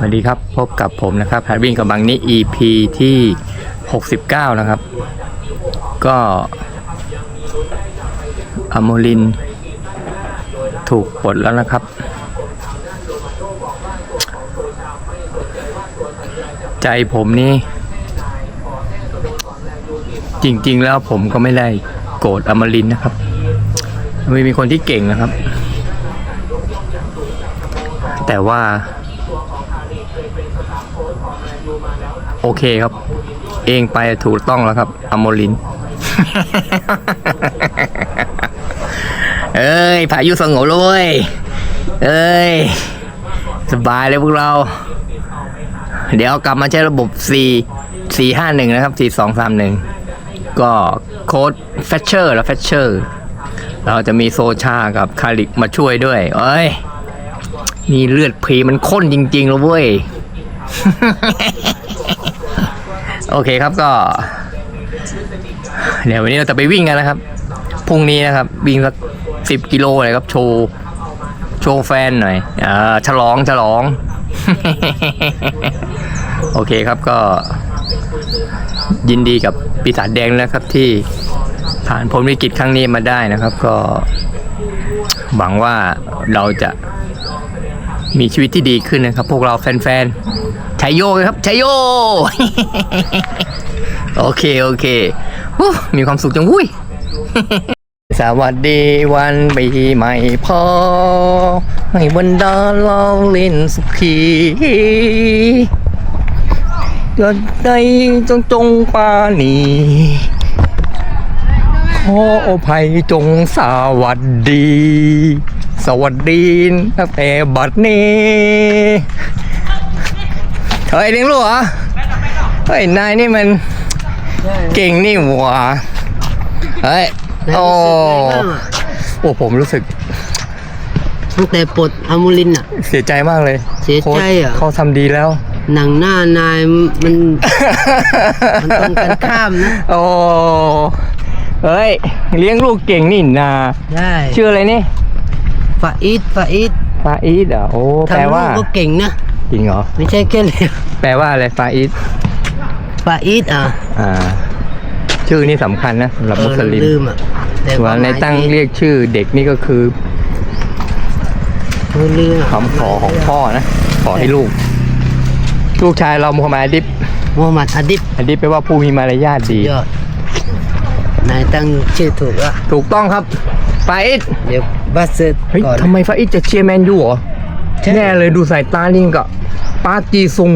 สวัสดีครับพบกับผมนะครับหัดวิ่งกับบังนี้ EP ที่ 69 นะครับ ก็อโมลิน ถูกปลดแล้วนะครับ ใจผมนี่ จริง ๆ แล้วผมก็ไม่ได้โกรธอมรินนะครับมีมีคนที่เก่งนะครับ แต่ว่า โอเคครับ เองไปถูกต้องแล้วครับอโมลิน เอ้ยพายุสงบแล้วเว้ยเอ้ย สบายเลยพวกเรา เดี๋ยวกลับมาใช้ระบบ 4 4 5 1 นะครับ 4 2 3 1 ก็โค้ดแฟชเชอร์แล้วแฟชเชอร์ เราจะมีโซชากับคาริกมาช่วยด้วย เอ้ย นี่เลือดพรีมันข้นจริงๆแล้วเว้ย โอเคครับก็ เดี๋ยววันนี้เราจะไปวิ่งกันนะครับ พรุ่งนี้นะครับ วิ่งสักสิบกิโลเลยครับ โชว์โชว์แฟนหน่อยอ่าฉลองฉลอง โอเคครับก็ ยินดีกับปีศาจแดงนะครับที่ผ่านพ้นวิกฤตครั้งนี้มาได้นะครับ ก็ หวังว่าเราจะมีชีวิตที่ดีขึ้นนะครับ พวกเราแฟนๆ ชัยโยครับชัยโย โอเค โอเคมีความสุขจังวุ้ยสวัสดีวันปีใหม่พ่อให้บรรดาเราเล่นสุขีเกิดใดจงจงปานีขออภัยจงสวัสดี สวัสดีตั้งแต่บัดนี้ เฮ้ยเลี้ยงลูกเหรอเฮ้ยนายนี่มันเก่งนี่หว่าเฮ้ยโอ้โอ้ผมรู้สึกตั้งแต่ปลดอะมูลินอะ เสียใจมากเลย เสียใจเหรอโค้ชเขาทำดีแล้ว หนังหน้านายมัน มันตรงกันข้ามนะ โอ้เฮ้ย เลี้ยงลูกเก่งนี่นาได้ชื่ออะไรนี่ฟาอิดฟาอิดฟาอีดเหรอโอ้แปลทำลูว่ากก็เก่งนะ จริงเหรอ ไม่ใช่แค่เลี้ยงแปลว่าอะไรฟาอีดฟาอิดอะอ่า ชื่อนี่สำคัญนะสำหรับเอมุอสลิมลืมอะแต่ส่วนในตั้งเรียกชื่อเด็กนี่ก็คือเออลืมอะคำขอของพ่อนะ ขอให้ลูก ลูกชายเรามุฮัมมัดอาดิบมูฮัมหมัดอาดิบอาดิบแปลว่าผู้มีมารยาทดี ยอดนายตั้งชื่อถูกอะถูกต้องครับฟาอิดเดี๋ยวบัสเซตเฮ้ยก่อนทำไมฟาอิดจะเชียร์แมนยูเหรอใช่ แน่เลยดูสายตาลิงกับปาร์จีซุง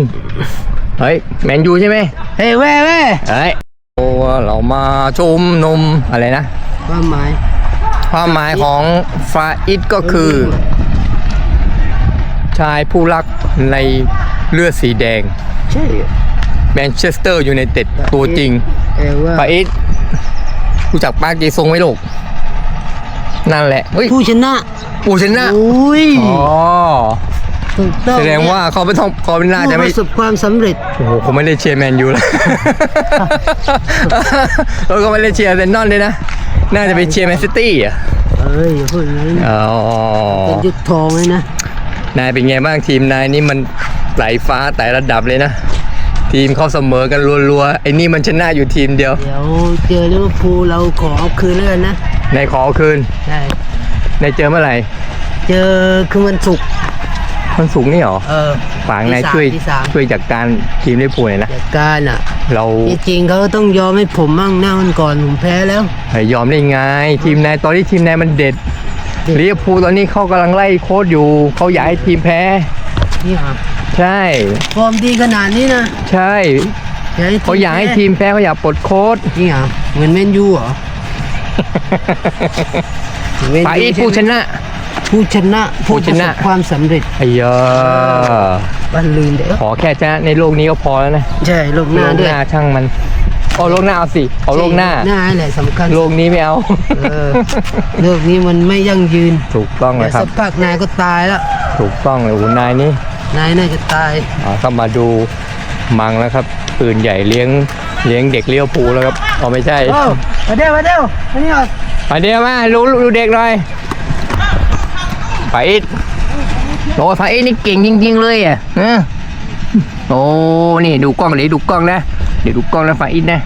เฮ้ย แมนยูใช่ไหมเฮ้ยแว่แว่เฮ้ยโอ้เรามาชุมนุมอะไรนะ ความหมาย ความหมายของฟาอิดก็คือ ชายผู้รักในเลือดสีแดง ใช่แมนเชสเตอร์ยูไนเต็ดตัวจริงแต่ว่าฟาอิดรู้จักปาร์จีซุงไหมลูก นั่นแหละเฮ้ยผู้ชนะ ปูชนะอุ้ยอ๋อถูกต้องแสดงว่าเขาไม่ต้องเขาไม่น่าจะผู้ไม่ประสบความสำเร็จ โอ้โหผมไม่ได้เชียร์แมนยูแล้ว เราก็ไม่ได้เชียร์เซนนอนเลยนะ น่าจะไปเชียร์แมนซิตี้อะเอ้ยอย่าพูดอย่างนั้นอ๋อเป็นยุคทองเลยนะ นายเป็นไงบ้างทีมนายนี่มันไหลฟ้าไต่ระดับเลยนะ ทีมเขาเสมอกันรัวๆ ไอ้นี่มันชนะอยู่ทีมเดียว เดี๋ยวเจอลิเวอร์พูลเราขอเอาคืนแล้วกันนะ นายขอเอาคืนใช่ นายเจอเมื่อไหร่เจอคือวันศุกร์มันสูงนี่หรอเออ ฝางนายที่สมช่วยที่สาม ช่วยจัดการทีมลิเวอร์พูลหน่อยนะ จัดการอะเราที่จริงเขาต้องยอมให้ผมมั่งหน้าวันก่อนผมแพ้แล้วเฮ้ยยอมได้ไง ทีมนายตอนนี้ทีมนายมันเด็ดเด็ด ลิเวอร์พูลตอนนี้เขากำลังไล่โค้ชอยู่เขาอยากให้ทีมแพ้ นี่ครับใช่ ฟอร์มดีขนาดนี้นะใช่อยากให้เขาอยากให้ทีมแพ้เขาอยากปลดโค้ช นี่ครับเหมือนแมนยูเหรอเหมือนแมน ไปยูอีกผู้ชนะ ผู้ชนะผู้ชนะประสบความสำเร็จไอ้ยาบ้านลืนเด้อขอแค่ชนะในโลกนี้ก็พอแล้วนะใช่โลกหน้าโลกด้วยหน้าช่างมันเอาโลกหน้าเอาสิเอาโลกหน้าหน้าแหละสำคัญโลกนี้ไม่เอาเออโลกนี้มันไม่ยั่งยืนถูกต้องเลเดี๋ยยวครัสับกพักนายก็ตายแล้วถูกต้องเลยโอ้โหนายนี่นายน่าจะตายอ่าก็มาดูมังแล้วครับปืนใหญ่เลี้ยงเลี้ยงเด็กเลี้ยวภูลแล้วครับอ๋อไม่ใช่โอ้มาเดี๋ยวมาเดี๋ยวมานี่ก่อน มาเดียวมาดูดูเด็กหน่อยไปอีกโอ้ยไปอีกนี่เก่งจริง ๆ เลยอะเออโอ้นี่ดูกล้องเลยดูกล้องนะเดี๋ยวดูกล้องนะฟาอินนะ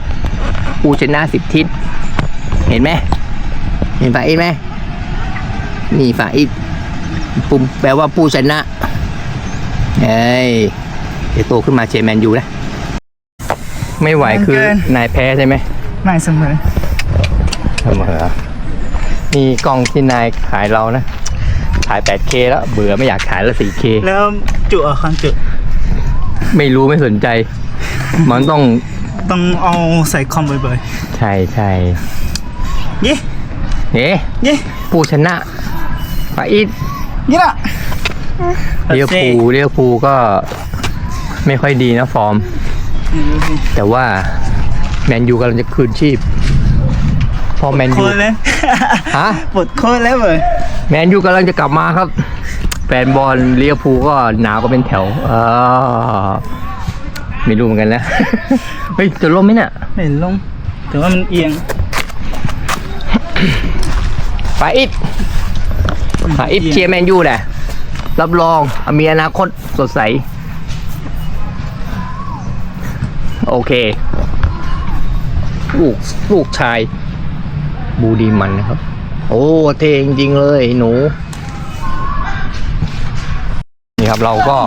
ผู้ชนะสิบทิศเห็นไหมเห็นฟาอินไหมนี่ฟาอินปุ่มแปลว่าผู้ชนะเฮ้ยเดี๋ยวโตขึ้นมาเชยร์แมนยูนะไม่ไหวคือนายแพ้ใช่ไหมไม่เสมอเสมอนี่กล้องที่นายขายเรานะ ขาย 8K แล้วเบื่อไม่อยากขายแล้ว 4K แล้วจุอะคันจุไม่รู้ไม่สนใจ มันต้องต้องเอาใส่คอมบ่อยใช่ใช่ๆเย่เอ๊ะเย่ผู้ชนะฟาอิดนี่ละเรียวภูลเรียวภูลก็ไม่ค่อยดีนะฟอร์ม แต่ว่าแมนยูกำลังจะคืนชีพ พอแมนโคยูตรเลยฮะปวดโคตรแล้วเลยแมนยูกำลังจะกลับมาครับ แฟนบอลเลียวภูลก็หนาวก็เป็นแถวเออไม่รู้เหมือนกันนะ เฮ้ยจะล่มไหมเนี่ยไม่ลงแต่ว่ามันเอียงฟาอิดฟาอิดเชียร์แมนยูแหละรับรองมีอนาคตสดใส โอเค ลูกลูกชาย บูดีมันนะครับ โอ้เท่จริงๆเลยหนู นี่ครับเราก็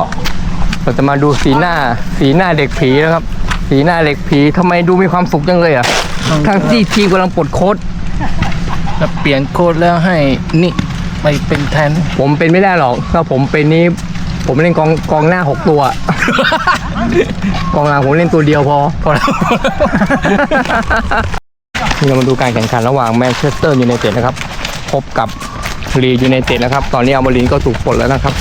เราจะมาดูสีหน้าสีหน้าเด็กผีนะครับ สีหน้าเด็กผีทำไมดูมีความสุขจังเลยอะทั้งที่ทีมกำลังปลดโค้ดแล้วเปลี่ยนโค้ดแล้วให้นี่ไปเป็นแทน ผมเป็นไม่ได้หรอกถ้าผมเป็นนี้ ผมเล่นกองกองหน้าหกตัว กองหลังผมเล่นตัวเดียวพอพอแล้ว นี่เรามาดูการแข่งขันระหว่างแมนเชสเตอร์ยูไนเต็ดนะครับ พบกับลียูไนเต็ดนะครับ ตอนนี้อัลมารินก็ถูกปลดแล้วนะครับ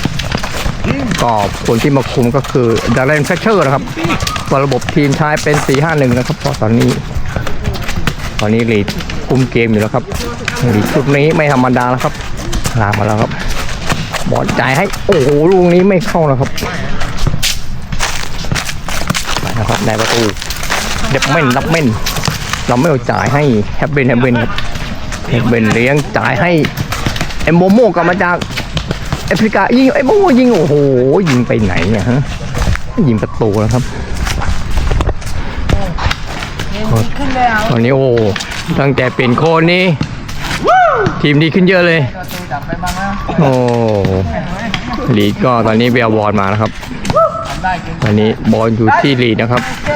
ก็คนที่มาคุมก็คือดาร์เรนเฟเชอร์นะครับก็ระบบทีมใช้เป็น 4-5-1 นะครับเพราะตอนนี้ ตอนนี้ลีคุมเกมอยู่แล้วครับลีชุดนี้ไม่ธรรมดาแล้วครับลากมาแล้วครับ บอลจ่ายให้ โอ้โหลูกนี้ไม่เข้านะครับไปนะครับในประตูเด็บเม่นรับเม่น เราไม่เอาจ่ายให้แฮปเบนแฮปเบนครับแฮปเบนเลี้ยงจ่ายให้เอ็มโมโมกลับมาจากแอฟริกายิงเอ็มโมโมยิงโอ้โหยิงไปไหนเนี่ยฮะยิงประตูแล้วครับตอนนี้โอ้ตั้งแต่เปลี่ยนโคนนี้ทีมดีขึ้นเยอะเลยโอ้ลีดก็ตอนนี้เบลบอลมาแล้วครับ ตอนนี้บอลอยู่ที่ลีดนะครับลี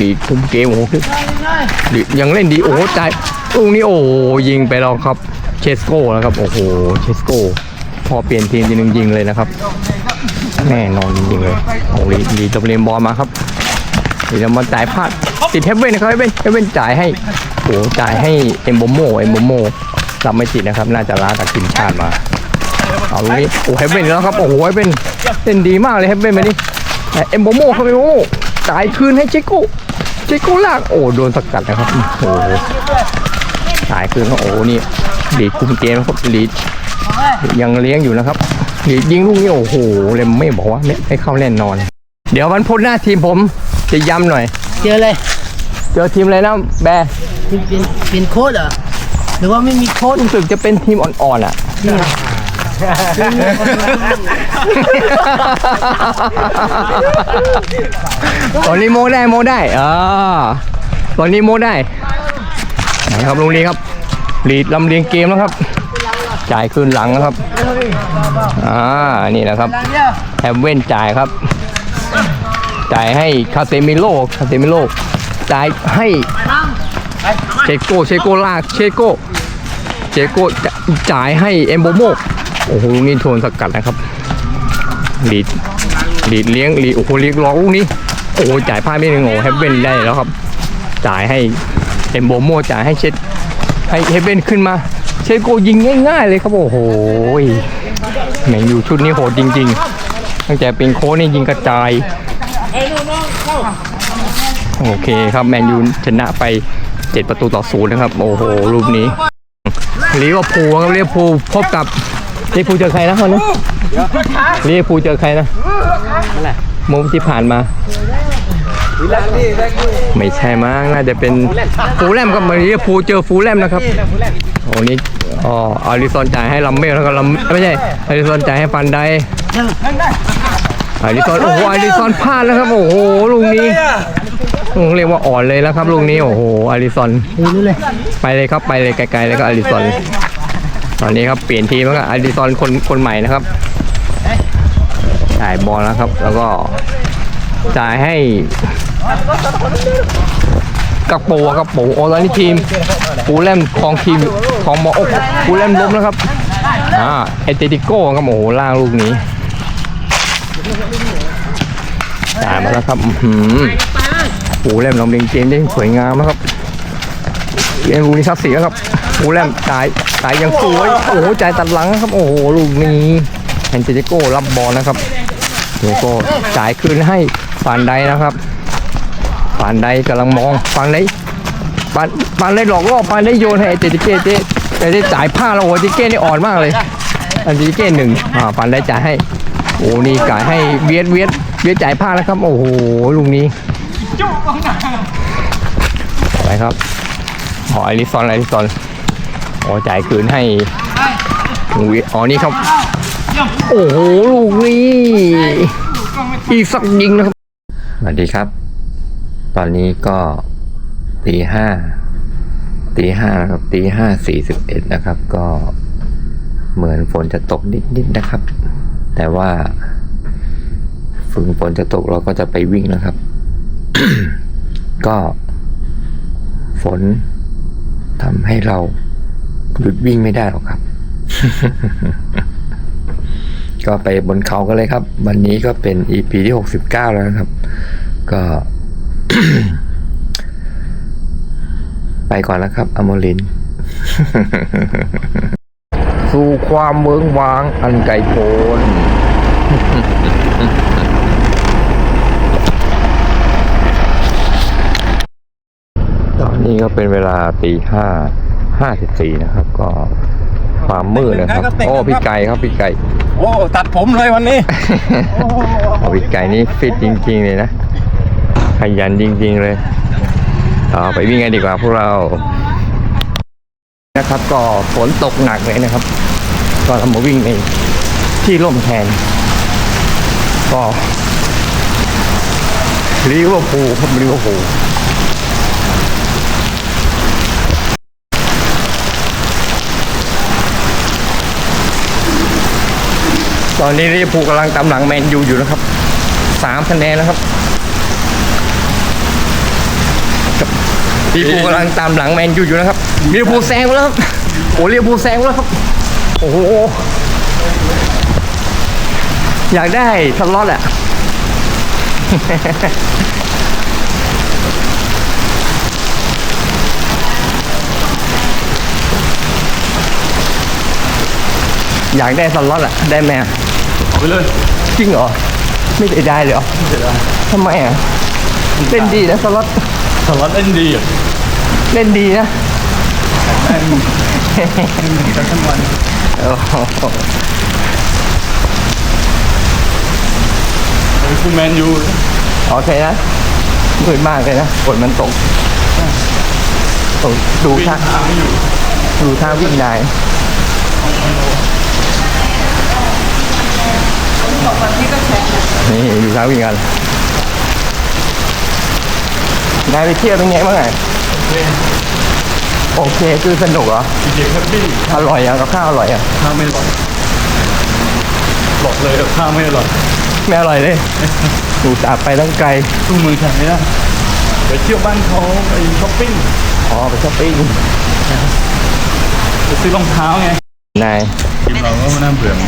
ดีคุมเกมโอ้โหคือลีดยังเล่นดีโอ้โหจ่ายลูกนี้โอ้ยิงไปแล้วครับเชสโก้แล้วครับโอ้โหเชสโก้พอเปลี่ยนทีมทีนึงยิงเลยนะครับแน่นอนจริงๆเลยโอ้โหลีดลีดจะเรียนบอลมาครับลีดจะมาจ่ายพลาดติดเฮฟเว่นนะครับเฮฟเว่นเฮฟเว่นจ่ายให้โอ้จ่ายให้เอ็มโบโมเอ็มโบโมรับไม่ติดนะครับ น่าจะล้าจากทีมชาติมาเอาลูกนี้โอ้เฮเว่นแล้วครับโอ้โหเฮเว่นเล่นดีมากเลยเฮเว่นมาดิเอ็มโบโมเข้าไปโม โมจ่ายคืนให้เจโก้เจโก้ลากโอ้โดนสกัดนะครับโอ้โหจ่ายคืนเขาโอ้โหนี่ลีดคุมเกมนะครับลีดยังเลี้ยงอยู่นะครับลีดยิงลูกนี้โอ้โหเลยไม่บอกว่าไม่ไม่เข้าแน่นอน เดี๋ยววันพุธหน้าทีมผมจะย้ำหน่อย เจอเลยเจอทีมอะไรนะแบร์เป็นเป็นเป็นโค้ดเหรอหรือว่าไม่มีโค้ดรู้สึกจะเป็นทีมอ่อนๆอะ ตอนนี้โมได้โมได้อ่าตอนนี้โมได้นะครับลุงลีครับลีดลำเลียงเกมแล้วครับ จ่ายคืนหลังนะครับอ่านี่นะครับแฮมเว่นจ่ายครับ จ่ายให้คาเซมิโลคาเซมิโลจ่ายให้เชโกเชโกลากเชโกเจโกจ่ายให้เอมโบโม โอ้โหนี้โทนสกัดนะครับลีดลีดเลี้ยงลีโอ้โหเลี้ยงล็อลูกนี้โอ้โหจ่ายพลาดไม่หนึ่งโอ้เฮเบนได้แล้วครับ จ่ายให้เอ็มโบโมจ่ายให้เช็ดให้เฮเบนขึ้นมา เชโกยิงง่าย ๆ เลยครับโอ้โหแมนยูชุดนี้โหดจริง ๆ ตั้งแต่เป็นโค้ชนี่ยิงกระจายโอเคครับแมนยูชนะไป7ประตูต่อศูนย์นะครับ โอ้โหรูปนี้ลิเวอร์พูลครับลิเวอร์พูลพบกับ ลิเวอร์พูลเจอใครนะคนนี้ลิเวอร์พูลเจอใครนะมุมที่ผ่านมา ไม่ใช่มั้งน่าจะเป็นฟูลแลมกับลิเวอร์พูลเจอฟูลแลมนะครับโอ้นี่อ๋ออาริซอนจ่ายให้ลัมเมลแล้วก็ลัมไม่ใช่อาริซอนจ่ายให้ฟันไดอดิซอนโอ้โหอดิซอนพลาดแล้วครับ โอ้โหลูกนี้ต้องเรียกว่าอ่อนเลยแล้วครับลูกนี้โอ้โหอดิซอนไปเลยครับไปเลยไกลๆเลยก็อดิซอน ตอนนี้ครับเปลี่ยนทีมแล้วก็อดิซอนคนคนใหม่นะครับจ่ายบอลแล้วครับ แล้วก็จ่ายให้กระโปงกระโปงโอ้ตอนนี้ทีมปูแลมของทีมของหมออกปูแลมล้มแล้วครับอ่าเอเตติโก้ครับโอ้โหล่างลูกนี้จ่ายมาแล้วครับปูแลมลำเลียงเกมได้สวยงามนะครับ เกมลูกนี้ซับสีแล้วครับปูแลมจ่ายจ่ายยังสวยโอ้โหจ่ายตัดหลังครับ โอ้โหลูกนี้แอนเจติโก้รับบอลนะครับแล้วก็จ่ายคืนให้ฟานไดนะครับฟานไดกำลังมองฟานไดฟานฟานไดหลอกล่อฟานไดโยนให้เอเจติเก้เจแต่ได้จ่ายผ้าแล้วโอ้โหเจติเก้นี่อ่อนมากเลยอันเจติเก้หนึ่งอ่าฟานไดจ่ายให้โอ้นี่จ่ายให้เวียดเวียดเวียดจ่ายผ้าแล้วครับ โอ้โหลุงนี้อไรครับ อ๋อไอริซอนไอริซอนอ๋อจ่ายคืนให้ลุงเวียดอ๋อนี่ครับ โอ้โห ลูกนี้ อีกสักยิงนะครับ สวัสดีครับ ตอนนี้ก็ตีห้าตีห้านะครับตีห้าสี่สิบเอ็ดนะครับ ก็เหมือนฝนจะตกนิดๆนะครับ แต่ว่าฝึงฝนจะตกเราก็จะไปวิ่งนะครับ ก็ฝน ทำให้เราหยุดวิ่งไม่ได้หรอกครับ ก็ไปบนเขากันเลยครับ วันนี้ก็เป็น EP ที่ 69 แล้วนะครับ ก็ ไปก่อนแล้วครับ อมรินทร์สู่ความเมืองวางอันไกลโพ้น ตอ นนี้ก็เป็นเวลาตีห้าห้าสิบสี่นะครับ ก็ความมืดนะครับ โอ้พี่ไก่ครับพี่ไก่ โอ้ตัดผมเลยวันนี้โอ้พี่ไก่นี่ฟิตจริง ๆ เลยนะขยันจริง ๆ เลยเอาไปวิ่งกันดีกว่าพวกเรานะครับ ก็ฝนตกหนักเลยนะครับ ก็เรามาวิ่งในที่ร่มแทน ก็ลิเวอร์พูลครับลิเวอร์พูล ตอนนี้ลิเวอร์พูลกำลังตามหลังแมนยูอยู่นะครับสามคะแนนแล้วครับลิเวอร์พูลกำลังตามหลังแมนยูอยู่นะครับลิเวอร์พูลแซงแล้วครับโอ้ลิเวอร์พูลแซงแล้วครับโอ้โหอยากได้สล็อตอะอยากได้สล็อตอะได้ไหมอะ ไปเลยจริงเหรอ ไม่ได้ได้เลยเหรอทำไมอะเล่นดีนะสล็อตสล็อตเล่นดีอะเล่นดีนะแต่ทั้งวันโอ้โหเป็นคูแมนยูโอเคนะมืดมากเลยนะฝนมันตกโอ้ดูท่าทาง อยู่ดูท่าวิ่งนายนี่ดูท่าวิ่งกันนายไปเที่ยวเป็นไงบ้างไงโอเคคือสนุกเหรอเด็กแฮปปี้อร่อยอะกับข้าวอร่อยอะข้าวไม่อร่อยบอกเลยกับข้าวไม่อร่อยไม่อร่อยเลยดูตาห์ไปตั้งไกลตู้มือแข็งไม่ได้ไปเที่ยวบ้านเขาไปช้อปปิ้งอ๋อไปช้อปปิ้งไปซื้อรองเท้าไงนายทีมเราก็ไม่น่าเบื่อไง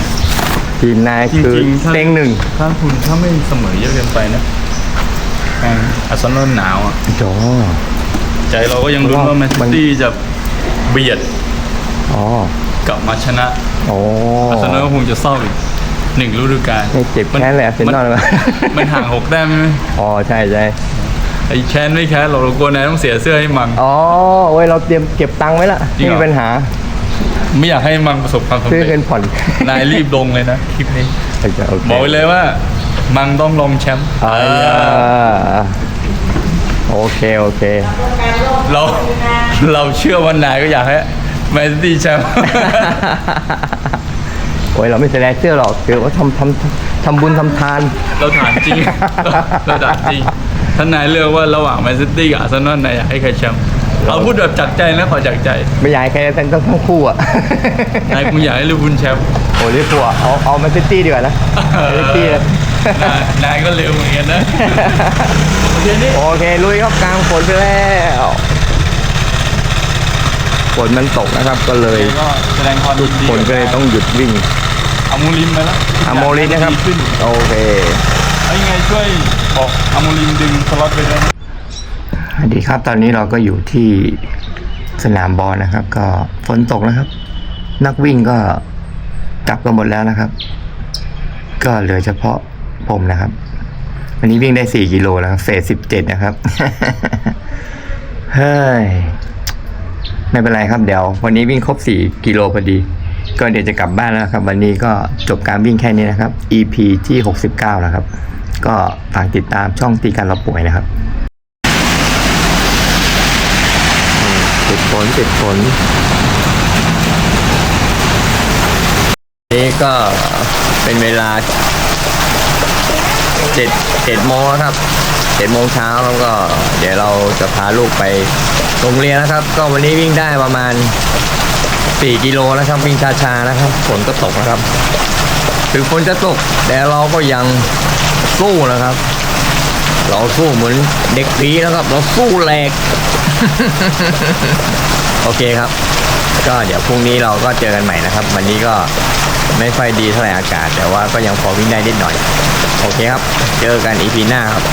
ทีมนายจริงๆคือถ้า เต็งหนึ่งถ้าคุณถ้าไม่เสมอเยอะเกินไปนะแม่งอาร์เซนอลหนาวอะ จอ ใจเราก็ยังลุ้นว่าแมนซิมัน ตี้จะเบียดอ๋อกลับมาชนะโอ้อาร์เซนอลก็คงจะเศร้าอีกหนึ่งฤดูกาลไม่เจ็บแค้นเลยอาร์เซนอลมัมามันห่างหกแต้มใช่ไหมอ๋อใช่ใช่ไอ้แค้นไม่แค้นเราเรากลัวนายต้องเสียเสื้อให้มัง อ๋อโอ้ยเราเตรียมเก็บตังค์ไว้ละจริงไม่เหรอ มีปัญหา ไม่อยากให้มังประสบความสำซื้อเร็เงิจนผ่อนนายรีบลงเลยนะคลิปนี้ โอเคโอเคบอกไว้เลยว่า มังต้องลงแชมป์อ่าเออโอเคโอเค เรา เราเชื่อว่านายก็อยากให้แมนซิตี้แชมป์ โอ้ยเราไม่แสดงเสื้อหรอกคือว่าทำทำททำบุญทำทาน เราถามจริง เราถามจริงท่านนายเลือกว่าระหว่างแมนซิตี้กับอาร์เซนอลนายอยากให้ใครแชมป์ เอาพูดแบบจากใจนะขอจากใจไม่อยากให้ใครทั้งทั้งคู่อะนายคงอยากให้ลิเวอร์พูลแชมป์โอ้ลิเวอร์พูลอะเอาเอาแมนซิตี้ดีกว่านะแมนซิตี้เลยนายนายก็เร็วเหมือนกันนะโอเคนี่โอเคลุยครับกลางฝนไปแล้วฝนมันตกนะครับก็เลยก็แสดงความทุยิกนดีคนก็เลยต้องหยุดวิ่งอามูลิมไปแล้วอะโมลิสนะครับดีขึ้นโอเคเอายังไงช่วยบอกอามูลิมดึงสล็อตไปด้วยนะ สวัสดีครับตอนนี้เราก็อยู่ที่สนามบอลนะครับ ก็ฝนตกนะครับ นักวิ่งก็กลับกันหมดแล้วนะครับ ก็เหลือเฉพาะผมนะครับ วันนี้วิ่งได้สี่กิโลแล้วเฟสสิบเจ็ดนะครับเฮ้ยไม่เป็นไรครับเดี๋ยววันนี้วิ่งครบสี่กิโลพอดี ก็เดี๋ยวจะกลับบ้านแล้วครับ วันนี้ก็จบการวิ่งแค่นี้นะครับ EP ที่หกสิบเก้าแล้วครับ ก็ฝากติดตามช่องตีการเราป่วยนะครับ ติดฝนติดฝนนี่ก็เป็นเวลาเจ็ดเจ็ดโมงแล้วครับเจ็ดโมงเช้าแล้วก็ เดี๋ยวเราจะพาลูกไปโรงเรียนนะครับ ก็วันนี้วิ่งได้ประมาณสี่กิโลนะครับวิ่งช้าๆนะครับฝนก็ตกนะครับ ถึงฝนจะตก แต่เราก็ยังสู้นะครับ เราสู้เหมือนเด็กผีนะครับ เราสู้แหลก โอเคครับ ก็เดี๋ยวพรุ่งนี้เราก็เจอกันใหม่นะครับ วันนี้ก็ไม่ค่อยดีเท่าไหร่อากาศ แต่ว่าก็ยังพอวิ่งได้นิดหน่อย โอเคครับ เจอกันอีพีหน้าครับ